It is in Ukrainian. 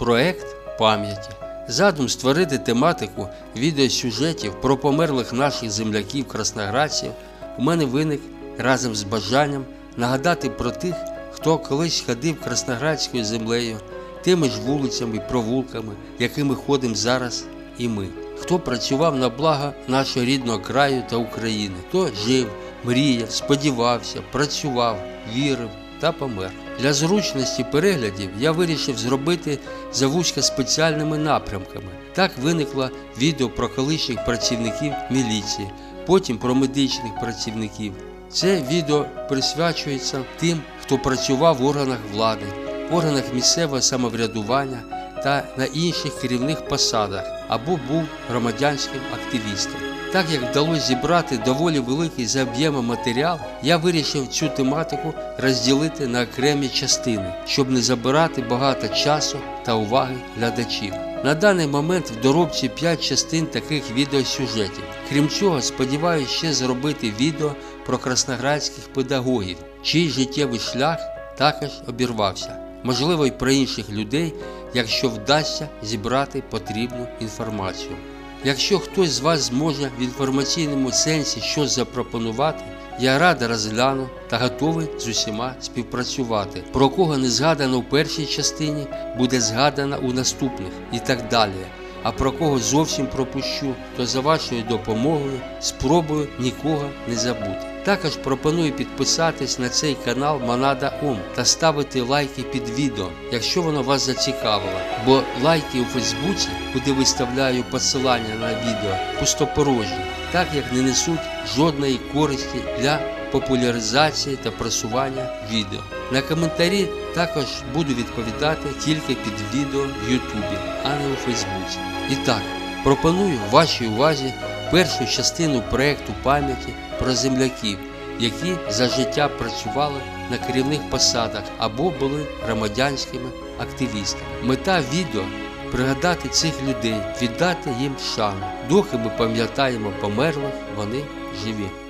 Проект пам'яті. Задум створити тематику відеосюжетів про померлих наших земляків красноградців у мене виник разом з бажанням нагадати про тих, хто колись ходив красноградською землею, тими ж вулицями і провулками, якими ходимо зараз і ми. Хто працював на благо нашого рідного краю та України, хто жив, мріяв, сподівався, працював, вірив та помер. Для зручності переглядів я вирішив зробити завузька спеціальними напрямками. Так виникло відео про колишніх працівників міліції, потім про медичних працівників. Це відео присвячується тим, хто працював в органах влади, органах місцевого самоврядування та на інших керівних посадах або був громадянським активістом. Так як вдалося зібрати доволі великий за об'ємом матеріал, я вирішив цю тематику розділити на окремі частини, щоб не забирати багато часу та уваги глядачів. На даний момент в доробці 5 частин таких відеосюжетів. Крім цього, сподіваюся ще зробити відео про красноградських педагогів, чий життєвий шлях також обірвався. Можливо, й про інших людей, якщо вдасться зібрати потрібну інформацію. Якщо хтось з вас зможе в інформаційному сенсі щось запропонувати, я радо розгляну та готовий з усіма співпрацювати. Про кого не згадано в першій частині, буде згадано у наступних і так далі. А про кого зовсім пропущу, то за вашою допомогою спробую нікого не забути. Також пропоную підписатись на цей канал Монада Ом та ставити лайки під відео, якщо воно вас зацікавило. Бо лайки у Фейсбуці, куди виставляю посилання на відео, пустопорожні, так як не несуть жодної користі для популяризації та просування відео. На коментарі також буду відповідати тільки під відео в Ютубі, а не у Фейсбуці. І так, пропоную вашій увазі першу частину проєкту пам'яті про земляків, які за життя працювали на керівних посадах або були громадянськими активістами. Мета відео пригадати цих людей, віддати їм шану. Доки ми пам'ятаємо померлих, вони живі.